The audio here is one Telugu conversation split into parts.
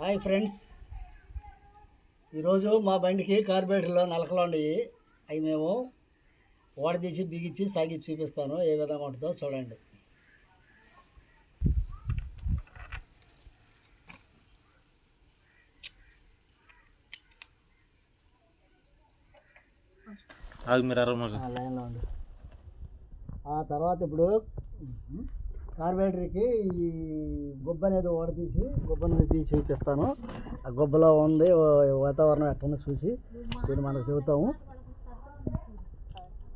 Hi friends. ఈరోజు మా బండికి కార్బేటర్లో నలకలు ఉన్నాయి. అవి మేము ఓడదీసి బిగించి సాగి చూపిస్తాను. ఏ విధంగా ఉంటుందో చూడండి. లైన్లో ఆ తర్వాత ఇప్పుడు కార్బేటర్కి ఈ గొబ్బ అనేది ఓడదీసి గుబ్బ అనేది తీసి చూపిస్తాను. ఆ గొబ్బలో ఉంది వాతావరణం ఎట్లా చూసి దీన్ని మనకు చెబుతాము.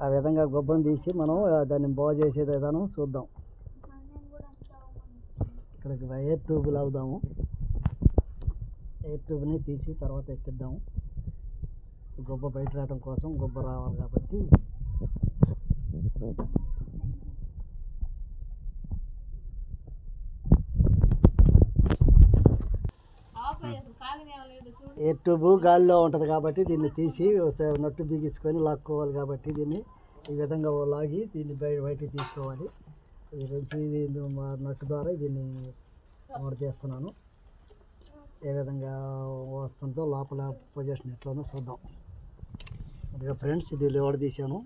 ఆ విధంగా గొబ్బను తీసి మనం దాన్ని బాగు చేసే విధానం చూద్దాం. ఇక్కడికి ఎయిర్ ట్యూబ్ లాగుదాము ఎయిర్ ట్యూబ్ని తీసి తర్వాత ఎక్కిద్దాము. గొబ్బ బయట రావడం కోసం గొబ్బ రావాలి కాబట్టి. ఎయిర్ ట్యూబ్ గాలిలో ఉంటుంది కాబట్టి దీన్ని తీసి నట్టు బిగించుకొని లాక్కోవాలి కాబట్టి దీన్ని ఈ విధంగా లాగి దీన్ని బయట బయటికి తీసుకోవాలి. ఈ నుంచి మా నట్టు ద్వారా దీన్ని తీస్తున్నాను ఏ విధంగా వస్తుందో లోపల పొజిషన్ ఎట్లనో చూద్దాం. ఇదిగా ఫ్రెండ్స్ ఇది లోడ్ తీసాను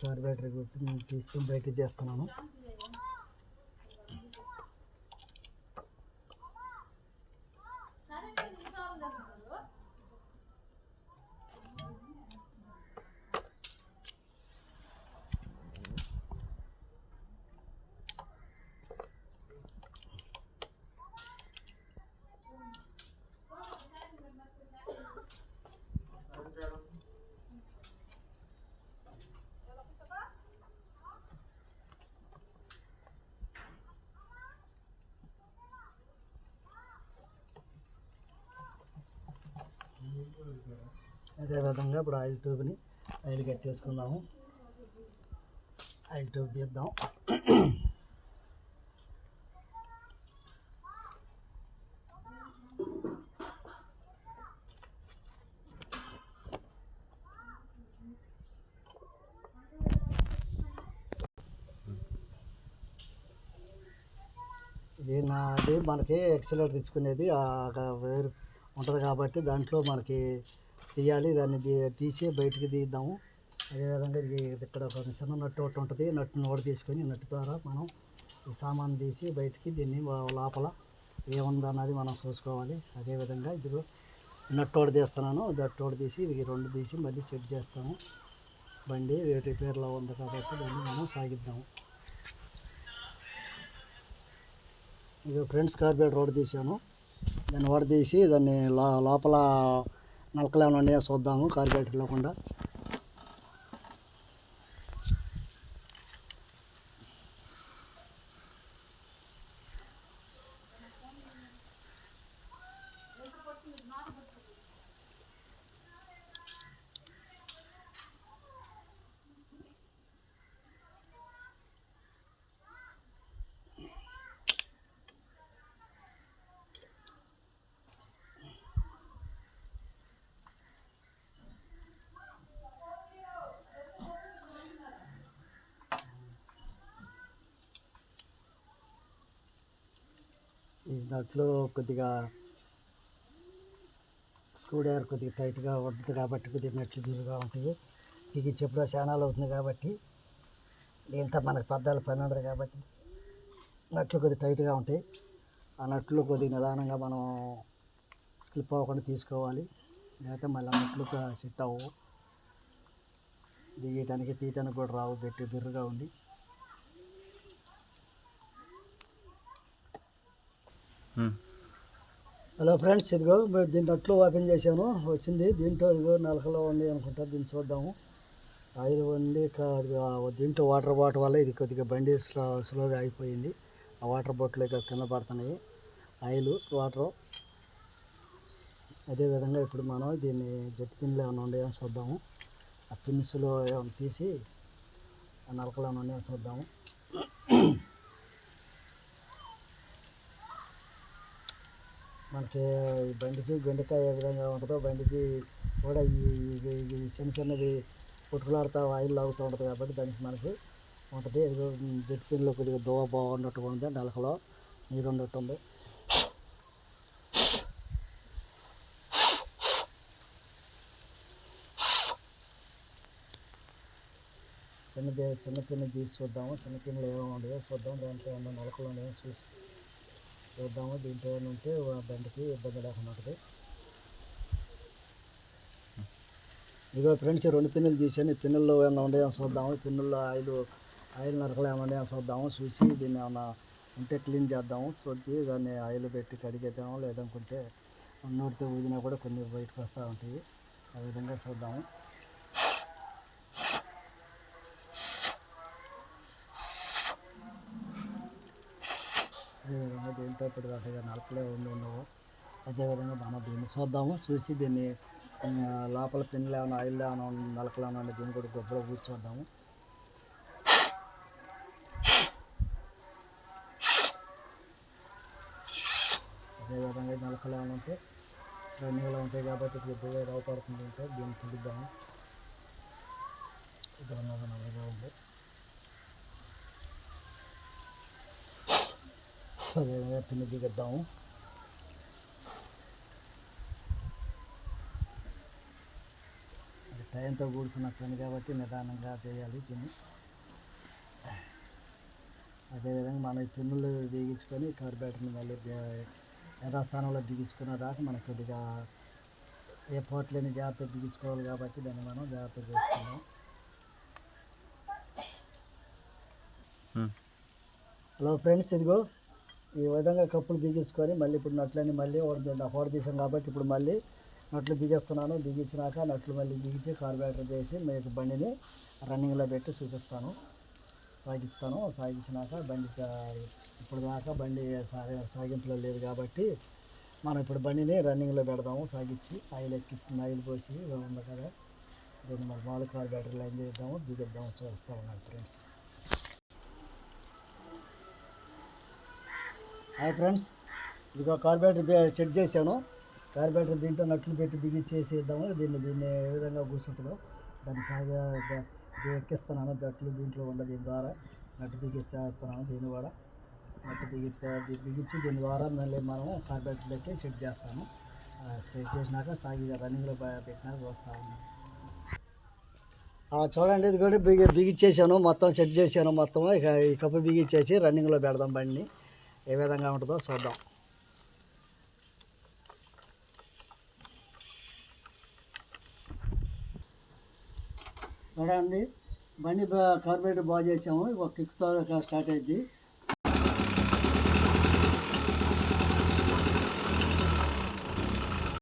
కార్బేటర్ గుర్తు నేను తీసి బయటికి తీస్తున్నాను. అదే విధంగా ఇప్పుడు ఆయిల్ ట్యూబ్ని ఆయిల్ కట్టేసుకుందాము. ఆయిల్ ట్యూబ్ తీద్దాం. ఇది నాది మనకి ఎక్సలేటర్ ఇచ్చుకునేది ఆ వేరు ఉంటుంది కాబట్టి దాంట్లో మనకి తీయాలి దాన్ని తీసి బయటికి తీద్దాము. అదేవిధంగా ఇది ఇక్కడ ఒక చిన్న నట్టు ఒకటి ఉంటుంది నట్టును కూడా తీసుకొని నట్టు ద్వారా మనం ఈ సామాన్ తీసి బయటికి దీన్ని లోపల ఏముందన్నది మనం చూసుకోవాలి. అదేవిధంగా ఇదిగో నట్టోడు తీస్తున్నాను. నట్టోడు తీసి ఇది రెండు తీసి మళ్ళీ చెక్ చేస్తాము. బండి రిపేర్లో ఉంది కాబట్టి దాన్ని మనం సాగిద్దాము. ఇది ఫ్రెండ్స్ కార్బేట్ రోడ్ తీసాను దాన్ని వడదీసి దాన్ని లో- లోపల నలకలు ఏమైనా ఉన్నాయో చూద్దాము కార్బోరేటర్ లేకుండా. దాంట్లో కొద్దిగా స్క్రూ డ్రైవర్ కొద్దిగా టైట్గా ఉంటుంది కాబట్టి కొద్దిగా నట్లు బిరుగా ఉంటుంది. ఇది చెప్పుడు చానాలు అవుతుంది కాబట్టి దీంతో మనకు పద్దాలు పని ఉండదు కాబట్టి నట్లు కొద్దిగా టైట్గా ఉంటాయి. ఆ నట్లు కొద్దిగా నిదానంగా మనం స్లిప్ అవ్వకుండా తీసుకోవాలి. లేకపోతే మళ్ళీ నట్లు సెట్ అవ్వవు. దిగేయటానికి తీయటానికి కూడా రావు. గట్టి బిర్రుగా ఉండి హలో ఫ్రెండ్స్ ఇదిగో మరి దీంట్లో అట్లు ఓపెన్ చేశాను. వచ్చింది. దీంట్లో ఇదిగో నలకలో ఉంది అనుకుంటా. దీన్ని చూద్దాము. ఆయిల్ ఉంది దీంట్లో వాటర్ బాటిల్ వల్ల ఇది కొద్దిగా బండి స్లో స్లోగా అయిపోయింది. ఆ వాటర్ బాటిల్ ఇక్కడ కింద పడుతున్నాయి. Oil water. అదేవిధంగా ఇప్పుడు మనం దీన్ని జెట్ పిన్లు ఏమైనా ఉన్నాయో చూద్దాము. ఆ పిన్స్లో ఏమైనా తీసి ఆ నలకలు ఏమైనా ఉన్నాయో చూద్దాము. మనకి బండికి గుండెకాయ ఏ విధంగా ఉంటుందో బండికి కూడా ఈ ఇది చిన్న చిన్నది పుట్టుకులాడుతూ ఆయిల్ లాగుతూ ఉంటుంది కాబట్టి దానికి మనకి ఉంటుంది. ఇదిగో జెట్ పిన్లో కొద్దిగా దోవ బాగున్నట్టుగా ఉంది నలకలో నీరు ఉన్నట్టుంది. చిన్న చిన్న పిన్న తీసి చూద్దాము. చిన్న పిన్నలు ఏమో ఉండదో చూద్దాం. దాంట్లో ఉన్న నలకలు ఉన్నాయో చూసి చూద్దాము. దీంట్లో ఏమైనా ఉంటే బండికి ఇబ్బంది లేకుండా ఉంటుంది. ఇదిగో ఫ్రెండ్స్ రెండు పిన్నులు తీసాను ఈ పిన్నుల్లో ఏమైనా ఉండేమో చూద్దాము. పిన్నుల్లో ఆయిల్ ఆయిల్ నరకలు ఏమైనా ఉండేమో చూద్దాము. చూసి దీన్ని ఏమైనా ఉంటే క్లీన్ చేద్దాము. చూసి దాన్ని ఆయిల్ పెట్టి కడిగేద్దాము. లేదనుకుంటే నోటితో ఊదినా కూడా కొన్ని బయటకు వస్తూ ఉంటాయి. ఆ విధంగా చూద్దాము. అదేవిధంగా దీంతో ఇప్పుడు దాకా నలకలే ఉండి ఉండవు అదేవిధంగా మనం దీన్ని చూద్దాము. చూసి దీన్ని లోపల పిన్నులు ఏమైనా ఆయిల్ ఏమైనా నలకలేమన్నా నలకలు ఏమైనా దీన్ని కూడా గొప్పలో కూర్చోద్దాము. అదేవిధంగా ఈ నలకలు ఏమైనా ఉంటే రన్నింగ్లో ఉంటాయి కాబట్టి ఇప్పుడు రావు పడుతుంది అంటే దీన్ని తిరిద్దాము ఇది ఉన్నది నల్లగా ఉంది అదేవిధంగా పిన్ని దిగిద్దాము టైంతో కూడుకున్న పని కాబట్టి నిదానంగా చేయాలి దీన్ని అదేవిధంగా మనం పిన్నులు బిగించుకొని కార్బేటర్ని మళ్ళీ యథాస్థానంలో బిగించుకున్న దాకా మనకు కొద్దిగా ఏ పోట్లేని జాగ్రత్త బిగించుకోవాలి కాబట్టి దాన్ని మనం జాగ్రత్త చేసుకున్నాం హలో ఫ్రెండ్స్ ఇదిగో. ఈ విధంగా కప్పులు బిగించుకొని మళ్ళీ ఇప్పుడు నట్లని మళ్ళీ హోడ తీసాం కాబట్టి ఇప్పుడు మళ్ళీ నట్లు బిగిస్తున్నాను బిగించినాక నట్లు మళ్ళీ బిగించి కార్బేటర్ చేసి మీకు బండిని రన్నింగ్లో పెట్టి చూపిస్తాను. సాగిస్తాను. సాగించినాక బండి ఇప్పుడు దాకా బండి సాగ సాగింపులో లేదు కాబట్టి మనం ఇప్పుడు బండిని రన్నింగ్లో పెడదాము. సాగించి ఆయిల్ ఎక్కి ఆయిల్ పోసి ఉంది కదా. రెండు మరి మామూలు కార్బోరేటర్ లైన్ చేద్దాము? దిగిద్దాము. చూస్తూ ఉన్నాను ఫ్రెండ్స్. Hi friends. ఇదిగో కార్బేటర్ సెట్ చేశాను. కార్బేటర్ దీంట్లో నట్లు పెట్టి బిగించేసేద్దాము దీన్ని దీన్ని ఏ విధంగా కూర్చుంటుందో దాన్ని సాగా ఎక్కిస్తున్నాను. నట్లు దీంట్లో ఉన్న దీని ద్వారా నట్టు బిగిస్తాను దీన్ని కూడా. నట్టు బిగితే బిగించి దీని ద్వారా మళ్ళీ మనం కార్బేటర్లోకి సెట్ చేస్తాను సెట్ చేసినాక సాగి రన్నింగ్లో పెట్టినాక వస్తాను చూడండి ఇది కూడా బిగి బిగిచ్చేసాను. మొత్తం సెట్ చేశాను మొత్తం ఇక ఈ కప్పు బిగిచ్చేసి రన్నింగ్లో పెడదాం బండిని. ఏ విధంగా ఉంటుందో చూద్దాం. చూడండి బండి బా- కార్బోరేటర్ బాగా చేసాము ఒక కిక్తో స్టార్ట్ అయింది.